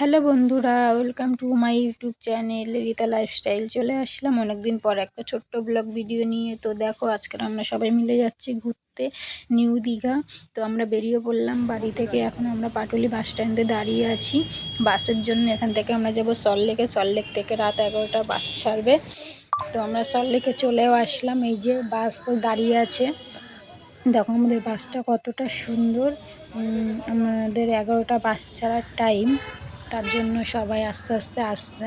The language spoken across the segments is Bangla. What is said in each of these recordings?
হ্যালো বন্ধুরা, welcome to my YouTube channel Rita lifestyle. চলে আসলাম অনেকদিন পর একটা ছোট্ট ব্লগ ভিডিও নিয়ে। তো দেখো আজকের আমরা সবাই মিলে যাচ্ছি ঘুরতে নিউ দীঘা। তো আমরা বেরিয়ে পড়লাম বাড়ি থেকে। এখন আমরা পাটুলি বাস স্ট্যান্ডে দাঁড়িয়ে আছি। বাসের জন্য এখান থেকে আমরা যাব সল্লেকে সল্লেক থেকে রাত এগারোটা বাস ছাড়বে। তো আমরা সল্লেকে চলেও আসলাম। এই যে বাস তো দাঁড়িয়ে আছে। দেখো আমাদের বাসটা কতটা সুন্দর। আমাদের এগারোটা বাস ছাড়ার টাইম। তার জন্য সবাই আস্তে আস্তে আসছে।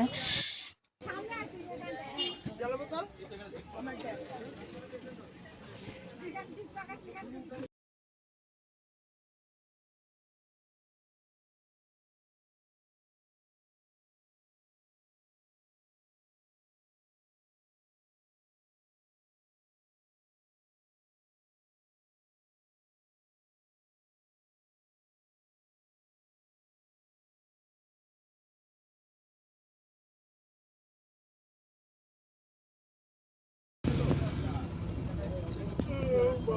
তো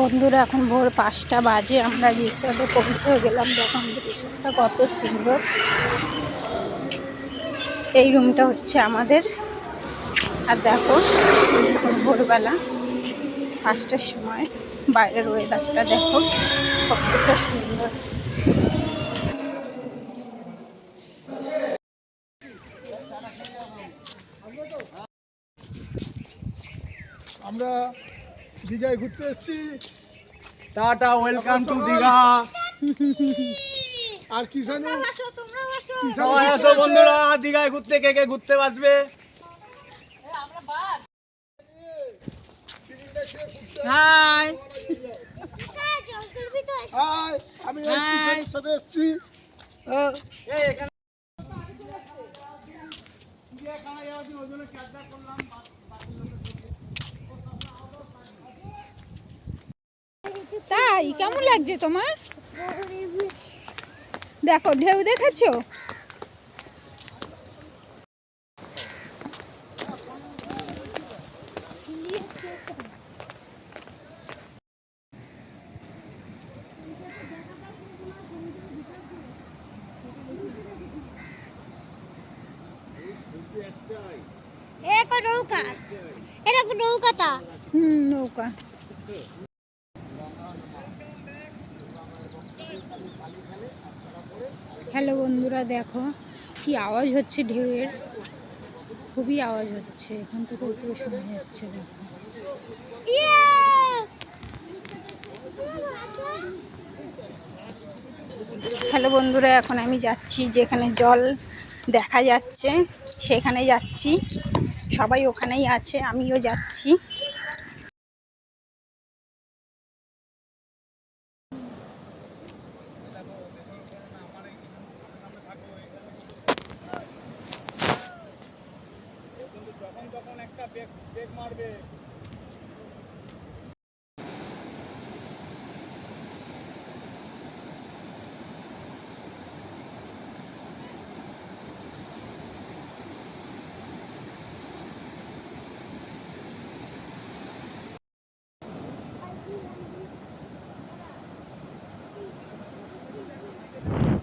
বন্ধুরা, এখন ভোর পাঁচটা বাজে। আমরা রিসর্টে পৌঁছে গেলাম দেখুন রিসর্টটা কত সুন্দর। এই রুমটা হচ্ছে আমাদের। আর দেখো ভোরবেলা, পাঁচটার সময়। বাইরের ওয়েদারটা দেখো কতটা সুন্দর। আমরা দীঘায় ঘুরতে এসেছি। Tata welcome to Digha. আর কি সবাই আসো বন্ধুরা দীঘায় ঘুরতে কে কে ঘুরতে আসবে। হাই হাই আমি সাথে এসেছি। হ্যাঁ, এই এখানে তাই? কেমন লাগছে তোমার? দেখো ঢেউ দেখেছ? নৌকা? এরকম নৌকাটা হুম, নৌকা। হ্যালো বন্ধুরা, দেখো কি আওয়াজ হচ্ছে ঢেউয়ের। খুবই আওয়াজ হচ্ছে, এখান থেকে উপরে শোনা যাচ্ছে, দেখো। হ্যালো বন্ধুরা, এখন আমি যাচ্ছি যেখানে জল দেখা যাচ্ছে সেখানে যাচ্ছি। সবাই ওখানেই আছে আমিও যাচ্ছি।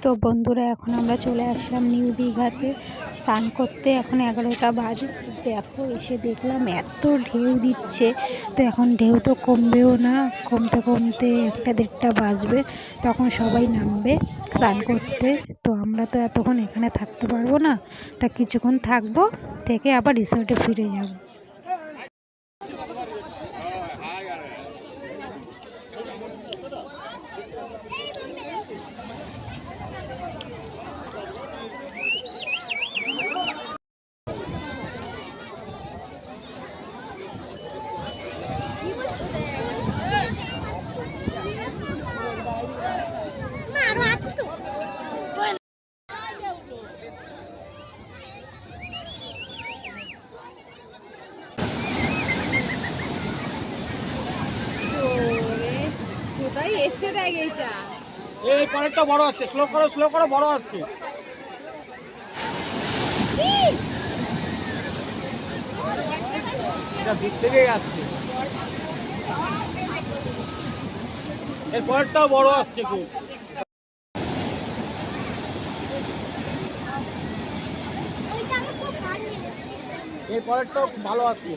তো বন্ধুরা, এখন আমরা চলে আসলাম নিউ দীঘাতে। স্নান করতে এখন এগারোটা বাজে। দেখো, এসে দেখলাম এত ঢেউ দিচ্ছে। তো এখন ঢেউ তো কমবেও না, কমতে কমতে একটা দেড়টা বাজবে। তখন সবাই নামবে স্নান করতে। তো আমরা তো এতক্ষণ এখানে থাকতে পারব না। তা কিছুক্ষণ থাকব, থেকে আবার রিসর্টে ফিরে যাব। পরেরটা বড় হচ্ছে। স্লো করো স্লো করো, বড় হচ্ছে। দিক থেকেই আসছে এর পরেরটাও বড় আসছে খুব। এর পরেরটাও ভালো আছে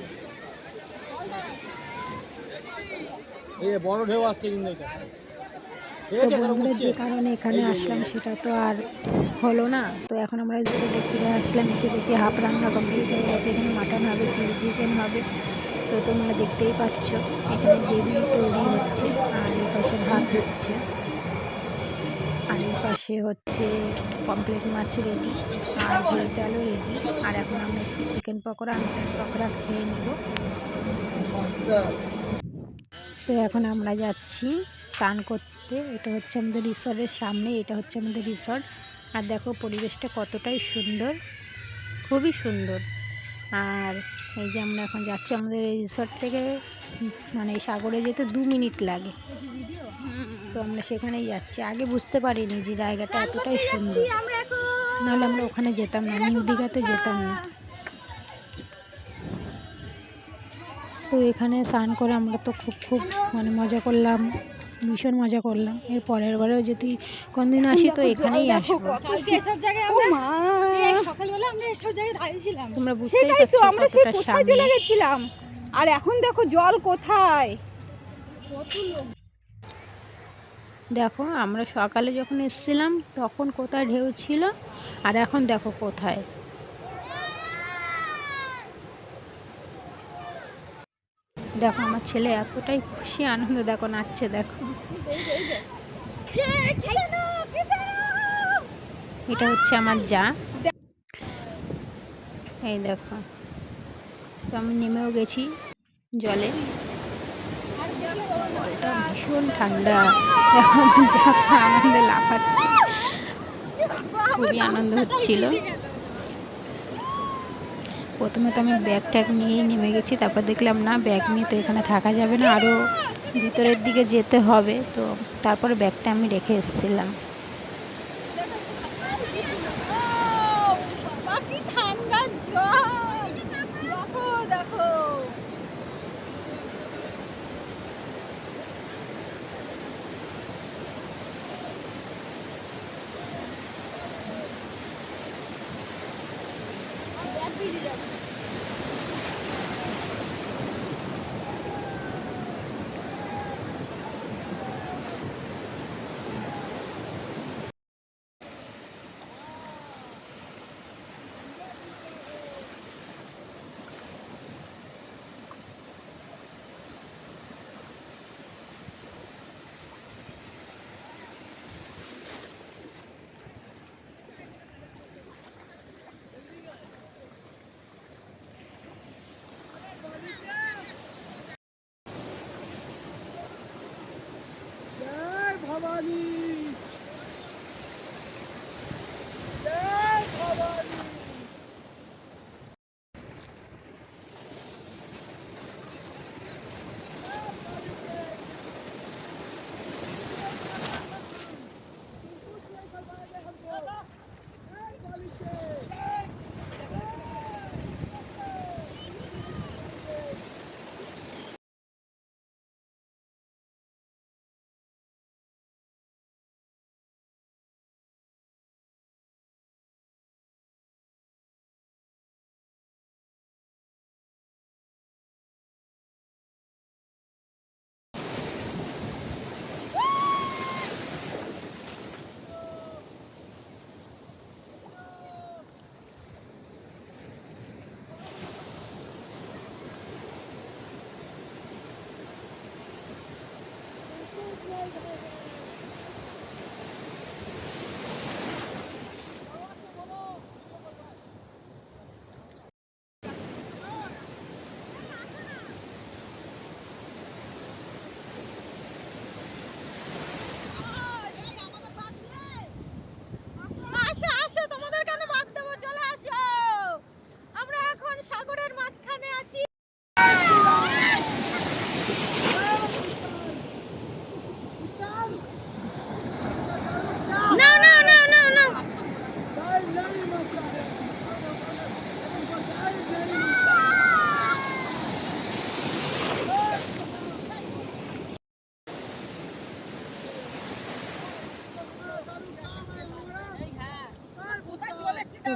এ বড় ঢেউ আসছে কিন্তু এটা। তো বন্ধুরা যে কারণে এখানে। আসলাম সেটা তো আর হলো না। তো এখন আমরা যেটা ফিরে আসলাম এসে দেখি হাফ রান্না কমপ্লিট হয়ে গেছে। এখানে মাটন হবে চিলি চিকেন হবে। তো তোমরা দেখতেই পাচ্ছ এখানে গ্রেভি তৈরি হচ্ছে আর এই পাশে ভাত হচ্ছে। আর এই পাশে হচ্ছে পমপ্লেট মাছ রেডি আর ভেজ ডালও রেডি আর এখন আমরা চিকেন পকোড়া মাটন পকোড়া খেয়ে নেব। তো এখন আমরা যাচ্ছি স্নান করতে। এটা হচ্ছে আমাদের রিসর্টের সামনে এটা হচ্ছে আমাদের রিসর্ট। আর দেখো পরিবেশটা কতটাই সুন্দর খুবই সুন্দর। আর এই যে আমরা এখন যাচ্ছি আমাদের এই রিসর্ট থেকে মানে এই সাগরে যেতে দু মিনিট লাগে। তো আমরা সেখানেই যাচ্ছি। আগে বুঝতে পারিনি যে জায়গাটা এতটাই সুন্দর। নাহলে আমরা ওখানে যেতাম না নিউ দীঘাতে যেতাম না। তো এখানে স্নান করে আমরা তো খুব খুব মানে মজা করলাম ভীষণ মজা করলাম। এর পরের বারেও যদি কোনদিন আসি তো এখানেই আসব। আমরা তোমরা বুঝতেই পারছ সেই কোথায় চলে গেছিলাম। আর এখন দেখো জল কোথায়? দেখো আমরা সকালে যখন এসেছিলাম তখন কোথায় ঢেউ ছিল? আর এখন দেখো কোথায়। দেখো, আমার ছেলে এতটাই খুশি, আনন্দ দেখো, নাচছে, দেখো। এটা হচ্ছে আমার যা। এই দেখো, তো আমি নেমেও গেছি জলে। জলটা ভীষণ ঠান্ডা। যা আনন্দে লাফাচ্ছে। খুবই আনন্দ হচ্ছিল। প্রথমে তো আমি ব্যাগ ট্যাগ নিয়েই নেমে গেছি, তারপর দেখলাম না ব্যাগ নিয়ে তো এখানে থাকা যাবে না আরও ভিতরের দিকে যেতে হবে, তো তারপরে ব্যাগটা আমি রেখে এসেছিলাম।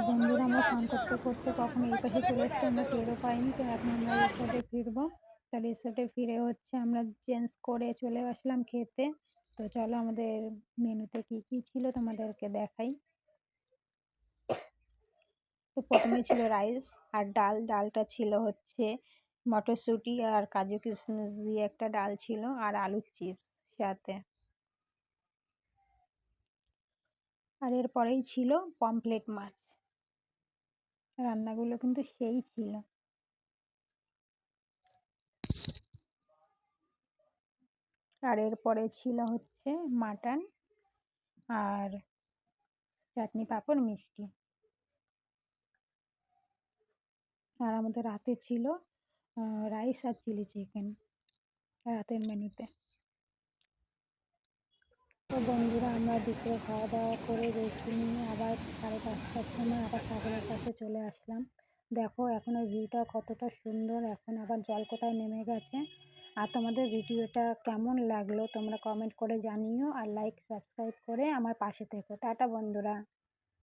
বন্ধুরা আমরা স্নান করতে করতে কখন এই পাশে চলে এসছি, আমরা টেরও পাইনি, তো এখন আমরা রিসোর্টে ফিরবো। তা রিসোর্টে ফিরে হচ্ছে আমরা চেঞ্জ করে চলে আসলাম খেতে। তো চলো আমাদের মেনুতে কি কি ছিল তোমাদেরকে দেখাই। তো প্রথমে ছিল রাইস আর ডাল, ডালটা ছিল হচ্ছে মটরশুঁটি আর কাজু কিশমিশ দিয়ে একটা ডাল ছিল আর আলুর চিপস সাথে। আর এরপরেই ছিল পমফ্লেট মাছ। রান্নাগুলো কিন্তু সেই ছিল। আর এরপরে ছিল হচ্ছে মাটন আর চাটনি পাঁপড় মিষ্টি। আর আমাদের রাতে ছিল রাইস আর চিলি চিকেন রাতের মেনুতে। তো বন্ধুরা, আমরা দুপুরে খাওয়া দাওয়া করে রেস্ট নিয়ে আবার সাড়ে পাঁচটার সময় আবার সাগরের কাছে চলে আসলাম। দেখো, এখন ওই ভিউটা কতটা সুন্দর, এখন আবার জল কোথায় নেমে গেছে? আর তোমাদের ভিডিওটা কেমন লাগল তোমরা কমেন্ট করে জানিও, আর লাইক সাবস্ক্রাইব করে আমার পাশে থেকো। টাটা বন্ধুরা।